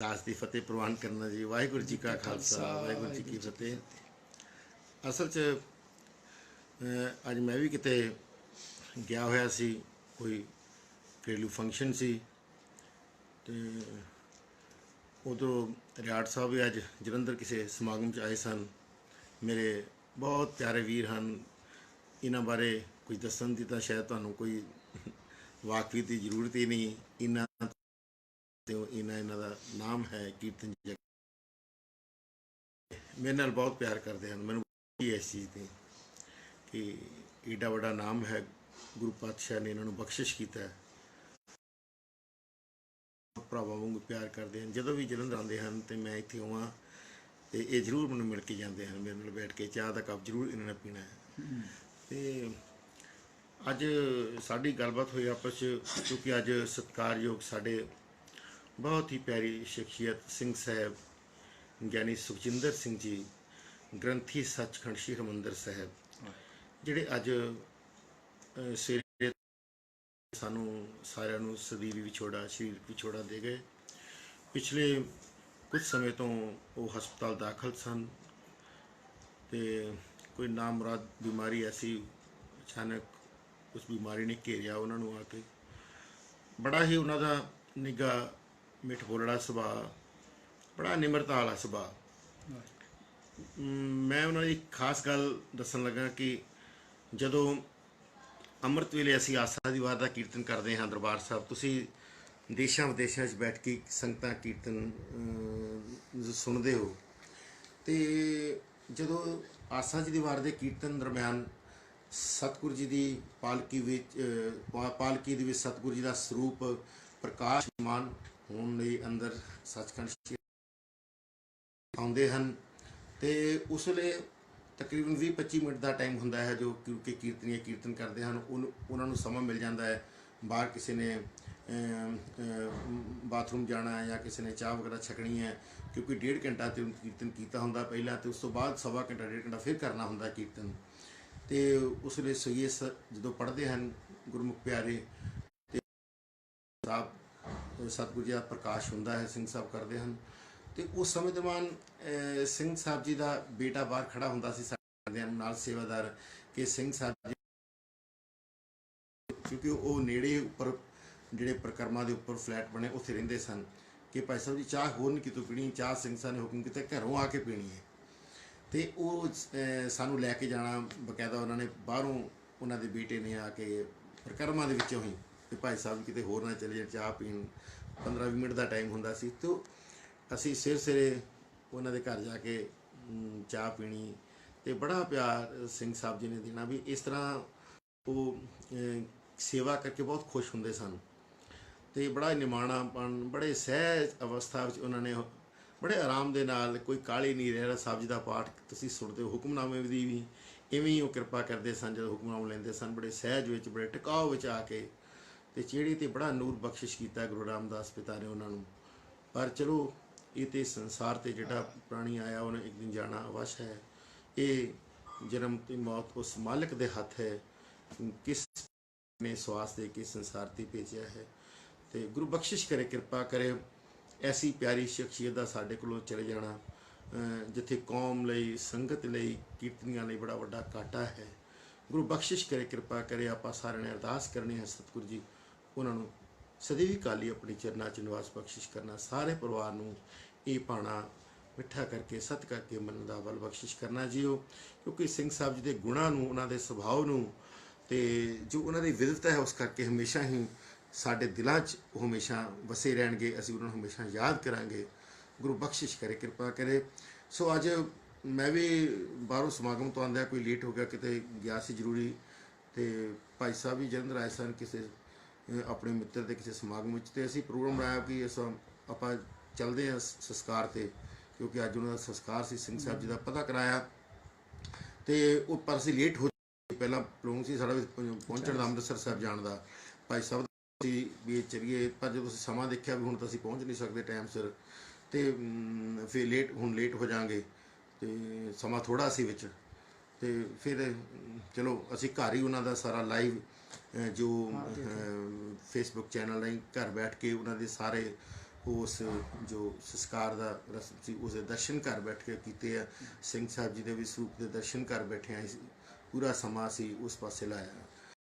ਦਾਸ ਦੀ ਫਤਿਹ ਪ੍ਰਵਾਨ ਕਰਨਾ ਜੀ। ਵਾਹਿਗੁਰੂ ਜੀ ਕਾ ਖਾਲਸਾ ਵਾਹਿਗੁਰੂ ਜੀ ਕੀ ਫਤਿਹ। ਅਸਲ 'ਚ ਅੱਜ ਮੈਂ ਵੀ ਕਿਤੇ ਗਿਆ ਹੋਇਆ ਸੀ ਕੋਈ ਘਰੇਲੂ ਫੰਕਸ਼ਨ ਸੀ। ਤੇ ਉਧਰੋਂ ਰਿਆੜ ਸਾਹਿਬ ਵੀ ਅੱਜ ਜਲੰਧਰ ਕਿਸੇ ਸਮਾਗਮ 'ਚ ਆਏ ਸਨ। ਮੇਰੇ ਬਹੁਤ ਪਿਆਰੇ ਵੀਰ ਹਨ। ਇਹਨਾਂ ਬਾਰੇ ਕੁਝ ਦੱਸਣ ਦੀ ਤਾਂ ਸ਼ਾਇਦ ਤੁਹਾਨੂੰ ਕੋਈ ਵਾਕਫੀ ਦੀ ਜ਼ਰੂਰਤ ਹੀ ਨਹੀਂ। ਇਹਨਾਂ ਤੇ ਉਹ ਇਹਨਾਂ ਇਹਨਾਂ ਦਾ ਨਾਮ ਹੈ ਕੀਰਤਨ ਜਗ ਮੇਰੇ ਨਾਲ ਬਹੁਤ ਪਿਆਰ ਕਰਦੇ ਹਨ। ਮੈਨੂੰ ਇਸ ਚੀਜ਼ ਦੀ ਕਿ ਏਡਾ ਵੱਡਾ ਨਾਮ ਹੈ। ਗੁਰੂ ਪਾਤਸ਼ਾਹ ਨੇ ਇਹਨਾਂ ਨੂੰ ਬਖਸ਼ਿਸ਼ ਕੀਤਾ ਹੈ। ਭਰਾਵਾਂ ਵਾਂਗੂ ਪਿਆਰ ਕਰਦੇ ਹਨ। ਜਦੋਂ ਵੀ ਜਲੰਧਰ ਆਉਂਦੇ ਹਨ ਤੇ ਮੈਂ ਇੱਥੇ ਆਵਾਂ ਤੇ ਇਹ ਜ਼ਰੂਰ ਮੈਨੂੰ ਮਿਲ ਕੇ ਜਾਂਦੇ ਹਨ। ਮੇਰੇ ਨਾਲ ਬੈਠ ਕੇ ਚਾਹ ਦਾ ਕੱਪ ਜ਼ਰੂਰ ਇਹਨਾਂ ਨੇ ਪੀਣਾ ਹੈ। ਤੇ ਅੱਜ ਸਾਡੀ ਗੱਲਬਾਤ ਹੋਈ ਆਪਸ 'ਚ, ਕਿਉਂਕਿ ਅੱਜ ਸਤਿਕਾਰਯੋਗ ਸਾਡੇ ਬਹੁਤ ਹੀ ਪਿਆਰੀ ਸ਼ਖਸੀਅਤ ਸਿੰਘ ਸਾਹਿਬ, ਗਿਆਨੀ ਸੁਖਜਿੰਦਰ ਸਿੰਘ ਜੀ, ਗ੍ਰੰਥੀ ਸੱਚਖੰਡ ਸ਼੍ਰੀ ਹਰਿਮੰਦਰ ਸਾਹਿਬ, ਜਿਹੜੇ ਅੱਜ ਸਵੇਰੇ ਸਾਨੂੰ ਸਾਰਿਆਂ ਨੂੰ ਸਦੀਵੀ ਵਿਛੋੜਾ ਸਰੀਰ ਵਿਛੋੜਾ ਦੇ ਗਏ। ਪਿਛਲੇ ਕੁਝ ਸਮੇਂ ਤੋਂ ਉਹ ਹਸਪਤਾਲ ਦਾਖਲ ਸਨ ਤੇ ਕੋਈ ਨਾਮਰਾਦ ਬਿਮਾਰੀ ਐਸੀ ਅਚਾਨਕ ਉਸ ਬਿਮਾਰੀ ਨੇ ਘੇਰਿਆ ਉਹਨਾਂ ਨੂੰ ਆ ਕੇ। ਬੜਾ ਹੀ ਉਹਨਾਂ ਦਾ ਨਿੱਘਾ ਮਿੱਠ ਸੁਭਾਅ, ਬੜਾ ਨਿਮਰਤਾ ਵਾਲਾ ਸੁਭਾਅ। ਮੈਂ ਉਹਨਾਂ ਦੀ ਖਾਸ ਗੱਲ ਦੱਸਣ ਲੱਗਾ ਕਿ ਜਦੋਂ ਅੰਮ੍ਰਿਤ ਵੇਲੇ ਅਸੀਂ ਆਸਾ ਦੀ ਵਾਰ ਦਾ ਕੀਰਤਨ ਕਰਦੇ ਹਾਂ ਦਰਬਾਰ ਸਾਹਿਬ, ਤੁਸੀਂ ਦੇਸ਼ਾਂ ਵਿਦੇਸ਼ਾਂ 'ਚ ਬੈਠ ਕੇ ਸੰਗਤਾਂ ਕੀਰਤਨ ਸੁਣਦੇ ਹੋ। ਤੇ ਜਦੋਂ ਆਸਾ ਜੀ ਦੀ ਵਾਰ ਦੇ ਕੀਰਤਨ ਦਰਮਿਆਨ ਸਤਿਗੁਰੂ ਜੀ ਦੀ ਪਾਲਕੀ ਵਿੱਚ ਪਾਲਕੀ ਦੇ ਵਿੱਚ ਸਤਿਗੁਰੂ ਜੀ ਦਾ ਸਰੂਪ ਪ੍ਰਕਾਸ਼ਮਾਨ ਹੋਣ ਲਈ ਅੰਦਰ ਸੱਚਖੰਡ ਆਉਂਦੇ ਹਨ ਤੇ ਉਸ ਵੇਲੇ ਤਕਰੀਬਨ 20-25 ਮਿੰਟ ਦਾ ਟਾਈਮ ਹੁੰਦਾ ਹੈ ਜੋ ਕਿਉਂਕਿ ਕੀਰਤਨੀਏ ਕੀਰਤਨ ਕਰਦੇ ਹਨ ਉਹਨੂੰ- ਉਹਨਾਂ ਨੂੰ ਸਮਾਂ ਮਿਲ ਜਾਂਦਾ ਹੈ। ਬਾਹਰ ਕਿਸੇ ਨੇ ਬਾਥਰੂਮ ਜਾਣਾ ਹੈ ਜਾਂ ਕਿਸੇ ਨੇ ਚਾਹ ਵਗੈਰਾ ਛਕਣੀ ਹੈ, ਕਿਉਂਕਿ ਡੇਢ ਘੰਟਾ ਤੇ ਕੀਰਤਨ ਕੀਤਾ ਹੁੰਦਾ ਪਹਿਲਾਂ ਤੇ ਉਸ ਤੋਂ ਬਾਅਦ ਸਵਾ ਘੰਟਾ, ਡੇਢ ਘੰਟਾ ਫਿਰ ਕਰਨਾ ਹੁੰਦਾ ਕੀਰਤਨ। ਤੇ ਉਸ ਵੇਲੇ ਸੋਈਏ ਸ- ਜਦੋਂ ਪੜ੍ਹਦੇ ਹਨ ਗੁਰਮੁਖ ਪਿਆਰੇ ਸਾਹਿਬ ਸਤਿਗੁਰੂ ਜੀ ਦਾ ਪ੍ਰਕਾਸ਼ ਹੁੰਦਾ ਹੈ, ਸਿੰਘ ਸਾਹਿਬ ਕਰਦੇ ਹਨ। ਤੇ ਉਸ ਸਮੇਂ ਦਰਮਿਆਨ ਸਿੰਘ ਸਾਹਿਬ ਜੀ ਦਾ ਬੇਟਾ ਬਾਹਰ ਖੜਾ ਹੁੰਦਾ ਸੀ ਸਾਡੇ ਨਾਲ ਸੇਵਾਦਾਰ ਕਿ ਸਿੰਘ ਸਾਹਿਬ ਜੀ ਕਿਉਂਕਿ ਉਹ ਨੇੜੇ ਉੱਪਰ ਜਿਹੜੇ ਪ੍ਰਕਰਮਾਂ ਦੇ ਉੱਪਰ ਫਲੈਟ ਬਣੇ, ਉੱਥੇ ਰਹਿੰਦੇ ਸਨ ਕਿ ਭਾਈ ਸਾਹਿਬ ਜੀ ਚਾਹ ਹੋਰ ਨਹੀਂ ਕਿਤੋਂ ਪੀਣੀ, ਚਾਹ ਸਿੰਘ ਸਾਹਿਬ ਨੇ ਹੁਕਮ ਕੀਤਾ ਘਰੋਂ ਆ ਕੇ ਪੀਣੀ ਹੈ। ਤੇ ਉਹ ਸਾਨੂੰ ਲੈ ਕੇ ਜਾਣਾ ਬਕਾਇਦਾ ਉਹਨਾਂ ਨੇ, ਬਾਹਰੋਂ ਉਹਨਾਂ ਦੇ ਬੇਟੇ ਨੇ ਆ ਕੇ ਪ੍ਰਕਰਮਾਂ ਦੇ ਵਿੱਚੋਂ ਹੀ ਤੇ ਭਾਈ ਸਾਹਿਬ ਕਿਤੇ ਹੋਰ ਨਾ ਚਲੇ ਜਾਣ, ਚਾਹ ਪੀਣ। 15-20 ਮਿੰਟ ਦਾ ਟਾਈਮ ਹੁੰਦਾ ਸੀ। ਤੇ ਅਸੀਂ ਸਿਰ ਸਿਰੇ ਉਹਨਾਂ ਦੇ ਘਰ ਜਾ ਕੇ ਚਾਹ ਪੀਣੀ ਤੇ ਬੜਾ ਪਿਆਰ ਸਿੰਘ ਸਾਹਿਬ ਜੀ ਨੇ ਦੇਣਾ ਵੀ ਇਸ ਤਰ੍ਹਾਂ ਉਹ ਸੇਵਾ ਕਰਕੇ ਬਹੁਤ ਖੁਸ਼ ਹੁੰਦੇ ਸਨ। ਤੇ ਬੜਾ ਨਿਮਾਣਾਪਣ ਬੜੇ ਸਹਿਜ ਅਵਸਥਾ ਵਿੱਚ ਉਹਨਾਂ ਨੇ ਬੜੇ ਆਰਾਮ ਦੇ ਨਾਲ ਕੋਈ ਕਾਲੀ ਨਹੀਂ ਰਹਿ ਰਿਹਾ ਸਾਹਿਬ ਜੀ ਦਾ ਪਾਠ ਤੁਸੀਂ ਸੁਣਦੇ ਹੋ, ਹੁਕਮਨਾਮੇ ਦੀ ਵੀ। ਇਵੇਂ ਹੀ ਉਹ ਕਿਰਪਾ ਕਰਦੇ ਸਨ, ਜਦੋਂ ਹੁਕਮਨਾਮਾ ਲੈਂਦੇ ਸਨ, ਬੜੇ ਸਹਿਜ ਵਿੱਚ, ਬੜੇ ਟਿਕਾਓ ਵਿੱਚ ਆ ਕੇ ਤੇ ਚਿਹਰੇ ਤੇ ਬੜਾ ਨੂਰ ਬਖਸ਼ਿਸ਼ ਕੀਤਾ ਗੁਰੂ ਰਾਮਦਾਸ ਪਿਤਾ ਨੇ ਉਹਨਾਂ ਨੂੰ। ਪਰ ਚਲੋ, ਇਹ ਤੇ ਸੰਸਾਰ ਤੇ ਜਿਹੜਾ ਪ੍ਰਾਣੀ ਆਇਆ, ਉਹਨੇ ਇੱਕ ਦਿਨ ਜਾਣਾ ਅਵਸ਼ ਹੈ। ਇਹ ਜਨਮ ਤੇ ਮੌਤ ਉਸ ਮਾਲਕ ਦੇ ਹੱਥ ਹੈ, ਕਿਸ ਨੇ ਸਵਾਸ ਦੇ ਕੇ ਸੰਸਾਰ ਤੇ ਭੇਜਿਆ ਹੈ। ਤੇ ਗੁਰੂ ਬਖਸ਼ਿਸ਼ ਕਰੇ, ਕਿਰਪਾ ਕਰੇ, ਐਸੀ ਪਿਆਰੀ ਸ਼ਖਸੀਅਤ ਦਾ ਸਾਡੇ ਕੋਲੋਂ ਚਲੇ ਜਾਣਾ ਜਿੱਥੇ ਕੌਮ ਲਈ, ਸੰਗਤ ਲਈ, ਕੀਰਤਨੀਆਂ ਲਈ ਬੜਾ ਵੱਡਾ ਕਾਟਾ ਹੈ। ਗੁਰੂ ਬਖਸ਼ਿਸ਼ ਕਰੇ, ਕਿਰਪਾ ਕਰੇ, ਆਪਾਂ ਸਾਰਿਆਂ ਨੇ ਅਰਦਾਸ ਕਰਨੀ ਹੈ, ਸਤਿਗੁਰੂ ਜੀ ਉਹਨਾਂ ਨੂੰ ਸਦੀਵੀ ਕਾਲੀ ਆਪਣੀ ਚਰਨਾਂ 'ਚ ਨਿਵਾਸ ਬਖਸ਼ਿਸ਼ ਕਰਨਾ, ਸਾਰੇ ਪਰਿਵਾਰ ਨੂੰ ਇਹ ਪਾਣਾ ਮਿੱਠਾ ਕਰਕੇ, ਸਤ ਕਰਕੇ ਮਨ ਦਾ ਬਲ ਬਖਸ਼ਿਸ਼ ਕਰਨਾ ਜੀਓ। ਕਿਉਂਕਿ ਸਿੰਘ ਸਾਹਿਬ ਜੀ ਦੇ ਗੁਣਾਂ ਨੂੰ, ਉਹਨਾਂ ਦੇ ਸੁਭਾਅ ਨੂੰ ਤੇ ਜੋ ਉਹਨਾਂ ਦੀ ਵਿਦਤਾ ਹੈ, ਉਸ ਕਰਕੇ ਹਮੇਸ਼ਾ ਹੀ ਸਾਡੇ ਦਿਲਾਂ 'ਚ ਉਹ ਹਮੇਸ਼ਾ ਵਸੇ ਰਹਿਣਗੇ, ਅਸੀਂ ਉਹਨਾਂ ਨੂੰ ਹਮੇਸ਼ਾ ਯਾਦ ਕਰਾਂਗੇ। ਗੁਰੂ ਬਖਸ਼ਿਸ਼ ਕਰੇ, ਕਿਰਪਾ ਕਰੇ। ਸੋ ਅੱਜ ਮੈਂ ਵੀ ਬਾਹਰੋਂ ਸਮਾਗਮ ਤੋਂ ਆਂਦਿਆ ਕੋਈ ਲੇਟ ਹੋ ਗਿਆ, ਕਿਤੇ ਗਿਆ ਸੀ ਜ਼ਰੂਰੀ। ਤੇ ਭਾਈ ਸਾਹਿਬ ਵੀ ਜਲੰਧਰ ਆਏ ਸਨ, ਕਿਸੇ ਆਪਣੇ ਮਿੱਤਰ ਦੇ ਕਿਸੇ ਸਮਾਗਮ ਵਿੱਚ ਤੇ ਅਸੀਂ ਪ੍ਰੋਗਰਾਮ ਬਣਾਇਆ ਕਿ ਇਸ ਆਪਾਂ ਚੱਲਦੇ ਹਾਂ ਸੰਸਕਾਰ ਤੇ, ਕਿਉਂਕਿ ਅੱਜ ਉਹਨਾਂ ਦਾ ਸੰਸਕਾਰ ਸੀ, ਸਿੰਘ ਸਾਹਿਬ ਜੀ ਦਾ ਪਤਾ ਕਰਾਇਆ। ਤੇ ਉਹ ਪਰ ਅਸੀਂ ਲੇਟ ਹੋ ਪਹਿਲਾਂ ਪ੍ਰੋਗਰਾਮ ਸੀ ਸਾਡਾ ਪਹੁੰਚਣ ਦਾ, ਅੰਮ੍ਰਿਤਸਰ ਸਾਹਿਬ ਜਾਣ ਦਾ। ਭਾਈ ਸਾਹਿਬ ਸੀ ਵੀ ਇਹ ਚਲੀਏ, ਪਰ ਜਦੋਂ ਅਸੀਂ ਸਮਾਂ ਦੇਖਿਆ ਵੀ ਹੁਣ ਤਾਂ ਅਸੀਂ ਪਹੁੰਚ ਨਹੀਂ ਸਕਦੇ ਟਾਈਮ ਸਿਰ, ਤੇ ਫਿਰ ਲੇਟ ਹੁਣ ਲੇਟ ਹੋ ਜਾਾਂਗੇ। ਤੇ ਸਮਾਂ ਥੋੜਾ ਸੀ ਵਿੱਚ। ਤੇ ਫਿਰ ਚਲੋ ਅਸੀਂ ਘਰ ਹੀ ਉਹਨਾਂ ਦਾ ਸਾਰਾ ਲਾਈਵ ਜੋ ਫੇਸਬੁੱਕ ਚੈਨਲ ਰਾਹੀਂ ਘਰ ਬੈਠ ਕੇ ਉਹਨਾਂ ਦੇ ਸਾਰੇ ਉਸ ਜੋ ਸੰਸਕਾਰ ਦਾ ਰਸਮ ਸੀ ਉਸ ਦੇ ਦਰਸ਼ਨ ਘਰ ਬੈਠ ਕੇ ਕੀਤੇ ਆ। ਸਿੰਘ ਸਾਹਿਬ ਜੀ ਦੇ ਵੀ ਸਰੂਪ ਦੇ ਦਰਸ਼ਨ ਘਰ ਬੈਠੇ ਆ। ਪੂਰਾ ਸਮਾਂ ਸੀ ਉਸ ਪਾਸੇ ਲਾਇਆ।